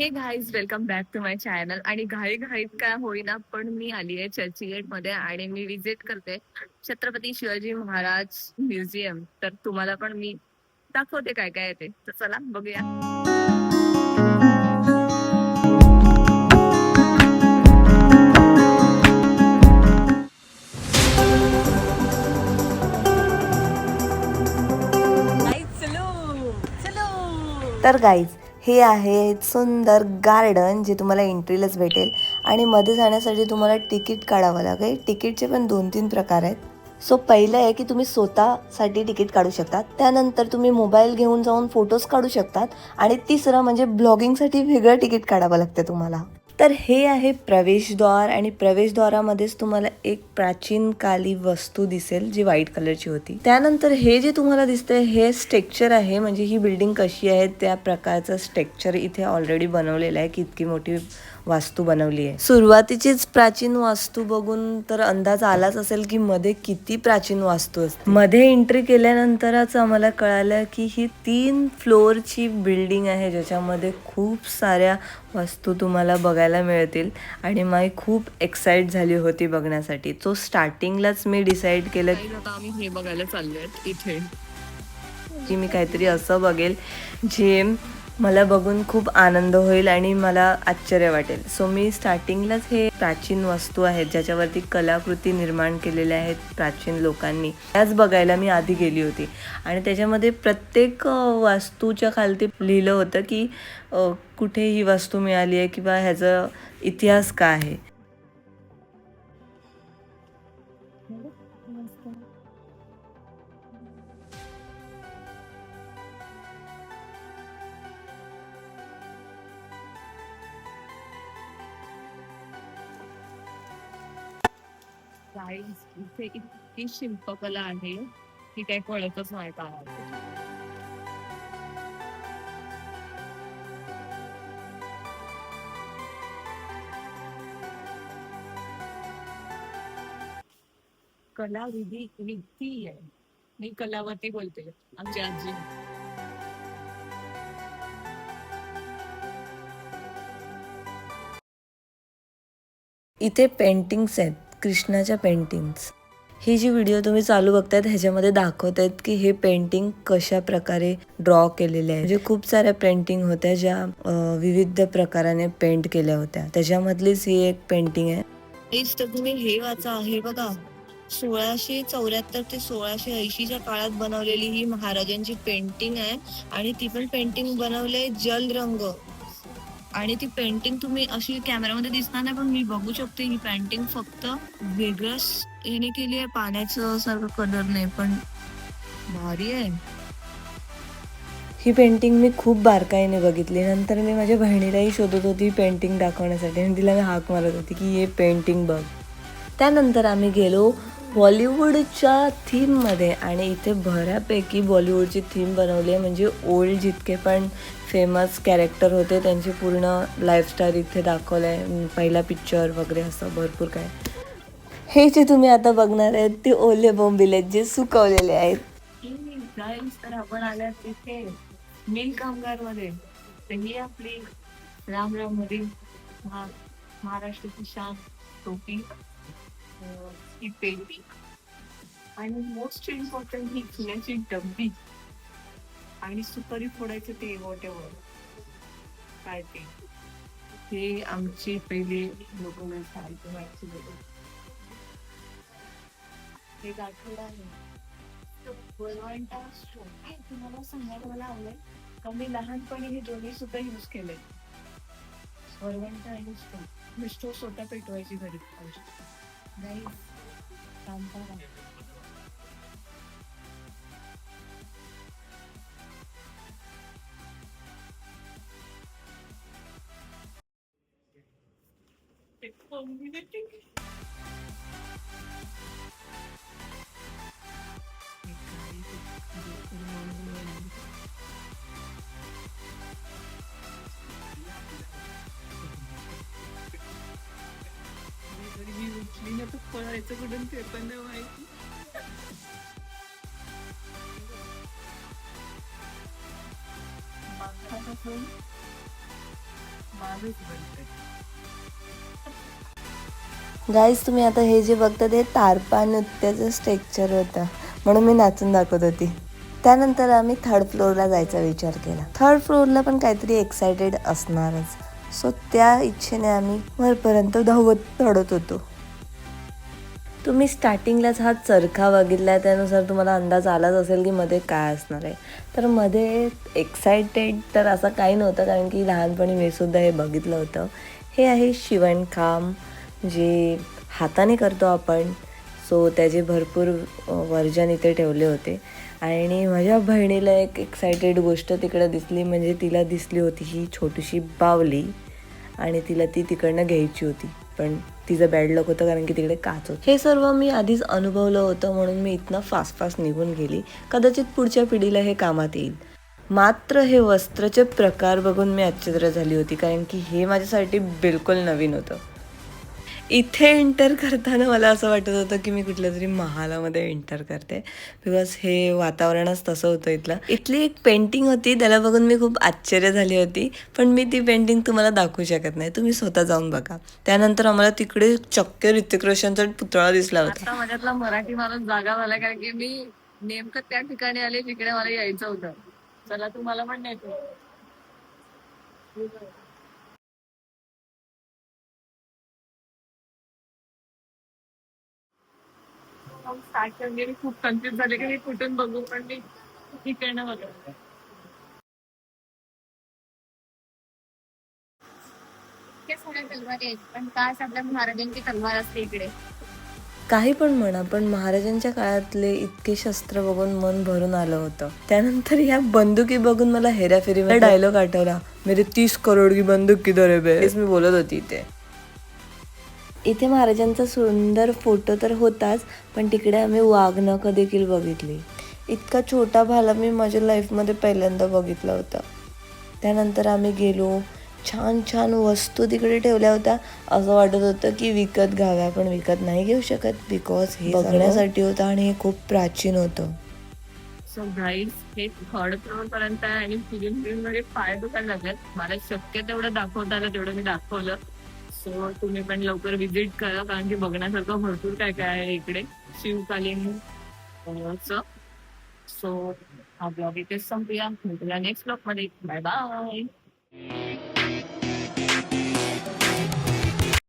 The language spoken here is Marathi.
Hey guys welcome back to my channel आणि घाई घाईत काय होईना पण मी आली आहे चर्चगेटमध्ये आणि मी विजिट करते छत्रपती शिवाजी महाराज म्युझियम तर तुम्हाला पण मी दाखवते काय काय ते. तर चला बघूया. तर गाईज हे आहे सुंदर गार्डन जे तुम्हाला एंट्रीलाच भेटेल. आणि मध्ये जाण्यासाठी तुम्हाला तिकीट काढावं लागेल. तिकीटचे पण दोन तीन प्रकार आहेत. सो पहिलं आहे की तुम्ही स्वतःसाठी तिकीट काढू शकतात. त्यानंतर तुम्ही मोबाईल घेऊन जाऊन फोटोज काढू शकतात. आणि तिसरं म्हणजे ब्लॉगिंगसाठी वेगळं तिकीट काढावं लागतं तुम्हाला. तर हे आहे प्रवेशद्वार आणि प्रवेशद्वारामध्येच तुम्हाला एक प्राचीन काली वस्तू दिसेल जी व्हाईट कलरची होती. त्यानंतर हे जे तुम्हाला दिसतंय हे स्ट्रक्चर आहे. म्हणजे ही बिल्डिंग कशी आहे त्या प्रकारचं स्ट्रक्चर इथे ऑलरेडी बनवलेलं आहे. की इतकी मोठी वास्तू बनवली आहे. सुरुवातीचीच प्राचीन वास्तू बघून तर अंदाज आलाच असेल की मध्ये किती प्राचीन वास्तू असते मध्ये एंट्री केल्यानंतरच आम्हाला कळालं की ही तीन फ्लोअरची बिल्डिंग आहे ज्याच्यामध्ये खूप साऱ्या वस्तू तुम्हाला बघायला मिळतील. आणि माई खूप एक्साइट झाली होती बघण्यासाठी. तो स्टार्टिंगलाच मी डिसाईड केलं आम्ही हे बघायला चाललोय इथे. की मी काहीतरी असं बघेल जे मला बघून खूप आनंद होईल आणि मला आश्चर्य वाटेल. सो मी स्टार्टिंगलाच हे प्राचीन वस्तू आहेत ज्याच्यावरती कलाकृती निर्माण केलेल्या आहेत प्राचीन लोकांनी. त्याच बघायला मी आधी गेली होती. आणि त्याच्यामध्ये प्रत्येक वास्तूच्या खालती लिहिलं होतं की कुठे ही वस्तू मिळाली आहे किंवा ह्याचा इतिहास काय आहे. Guys, इथे इतकी शिल्पकला आहे की काही कळतच नाही पाहायला कला विधी विधी आहे. मी कलावती बोलते आमची आजी. इथे पेंटिंग्स आहेत कृष्णाच्या पेंटिंग्स ही जी व्हिडिओ तुम्ही चालू बघतायत ह्याच्यामध्ये दाखवत आहेत की हे पेंटिंग कशा प्रकारे ड्रॉ केलेले आहे. म्हणजे खूप साऱ्या पेंटिंग होत्या ज्या विविध प्रकाराने पेंट केल्या होत्या. त्याच्यामधलीच ही एक पेंटिंग आहे. तुम्ही हे वाचा. हे बघा. सोळाशे चौऱ्याहत्तर ते सोळाशे ऐंशीच्या काळात बनवलेली ही महाराजांची पेंटिंग आहे. आणि ती पण पेंटिंग बनवले जल रंग आणि ती पेंटिंग तुम्ही अशी कॅमेरामध्ये दिसणार नाही पण मी बघू शकते ही पेंटिंग फक्त वेगळंच याने केली आहे पाण्याचं सारखं कलर नाही पण भारी आहे. ही पेंटिंग मी खूप बारकाईने बघितली. नंतर मी माझ्या बहिणीलाही शोधत होती पेंटिंग दाखवण्यासाठी. आणि तिला मी हाक मारत होती की हे पेंटिंग बघ. त्यानंतर आम्ही गेलो बॉलिवूडच्या थीममध्ये आणि इथे बऱ्यापैकी बॉलिवूडची थीम बनवली आहे. म्हणजे ओल्ड जितके पण फेमस कॅरेक्टर होते त्यांची पूर्ण लाईफस्टाईल इथे दाखवलं आहे पहिला पिक्चर वगैरे असं भरपूर काय. हे जे तुम्ही आता बघणार आहेत ते ओले बोंबिले आहेत जे सुकवलेले आहेत. गाईज तर आपण आल्या तिथे मिल कामगारमध्ये तर ही आपली राम राम मधील महाराष्ट्राची शान टोपी. ही पेटी आणि मोस्ट इम्पॉर्टंट ही फुलाची डब्बी. आणि सुपारी फोडायचं ते वॉटेवर काय ते. हे आमचे पहिले लोक शाळेचे माहिती आहे. तुम्हाला सांगायला मला आवडेल का मी लहानपणी हे दोन्ही सुद्धा युज केले वरवंटा आणि स्टोन मी स्टोव स्वतः पेटवायची घरी. नाही काम करा जरी पळायचं कुठून ते पण नाही माहिती. माणूस गाईज तुम्ही आता हे जे बघता ते तारपा नृत्याचं स्ट्रक्चर होतं. म्हणून मी नाचून दाखवत होती. त्यानंतर आम्ही थर्ड फ्लोअरला जायचा विचार केला. थर्ड फ्लोअरला पण काहीतरी एक्सायटेड असणारच. सो त्या इच्छेने आम्ही वरपर्यंत धावत चढत होतो. तुम्ही स्टार्टिंगलाच हा चरखा बघितला त्यानुसार तुम्हाला अंदाज आलाच असेल की मध्ये काय असणार आहे. तर मध्ये एक्सायटेड तर असं काही नव्हतं कारण की लहानपणी मी सुद्धा हे बघितलं होतं. हे आहे शिवणकाम जे हाताने करतो आपण. सो त्याचे भरपूर वर्जन इथे ठेवले होते. आणि माझ्या बहिणीला एक एक्सायटेड गोष्ट तिकडं दिसली म्हणजे तिला दिसली होती ही छोटीशी बावली. आणि तिला ती तिकडनं घ्यायची होती. पण तिचं बॅड लक होतं कारण की तिकडे काच होतं. हे सर्व मी आधीच अनुभवलं होतं म्हणून मी इथनं फास्ट फास्ट निघून गेली. कदाचित पुढच्या पिढीला हे कामात येईल. मात्र हे वस्त्राचे प्रकार बघून मी आश्चर्य झाली होती कारण की हे माझ्यासाठी बिलकुल नवीन होतं. इथे एंटर करताना मला असं वाटत होतं की मी कुठल्या तरी महालामध्ये एंटर करते. बिकॉज हे वातावरणच तसं होतं इथलं. इथली एक पेंटिंग होती त्याला बघून मी खूप आश्चर्य झाली होती. पण मी ती पेंटिंग तुम्हाला दाखवू शकत नाही. तुम्ही स्वतः जाऊन बघा. त्यानंतर आम्हाला तिकडे चक्क ऋतिक रोशनचा पुतळा दिसला होता. माझ्यातला मराठी माणूस जागा झाला कारण की मी नेमकं त्या ठिकाणी आले तिकडे मला यायचं होतं. चला तुम्हाला पण नेतो स्टार्ट करणे मी खूप कन्फ्युज झाले की मी कुठून बघू पण मी तिकडनं बघतो. इतक्या साऱ्या तलवारी आहेत पण काच आपल्या महाराजांची तलवार असते इकडे? काही पण म्हणा पण महाराजांच्या काळातले इतके शस्त्र बघून मन भरून आलं होतं. त्यानंतर या बंदुकी बघून मला हेराफेरी डायलॉग आठवला. मेरे तीस करोड की बंदूक किधर है बे मी बोलत होती इथे. इथे महाराजांचा सुंदर फोटो तर होताच पण तिकडे आम्ही वाघनखं देखील बघितली. इतका छोटा भाला मी माझ्या लाईफमध्ये पहिल्यांदा बघितला होता. त्यानंतर आम्ही गेलो छान छान वस्तू तिकडे ठेवल्या होत्या. असं वाटत होतं की विकत घ्याव्या पण विकत नाही घेऊ शकत बिकॉज हे बघण्यासाठी होतं आणि हे खूप प्राचीन होतं. सो गाईज हे थर्ड फ्लोअर पर्यंत आहे आणि फिलिम फिल्ममध्ये पाय दुखायला लागलेत. मला शक्य तेवढं दाखवता आलं तेवढं मी दाखवलं. सो तुम्ही पण लवकर विजिट करा कारण की बघण्यासारखं भरपूर काय काय आहे इकडे. शिवकालीन सो हा ब्लॉग इथेच संपूया. नेक्स्ट ब्लॉगमध्ये. Bye bye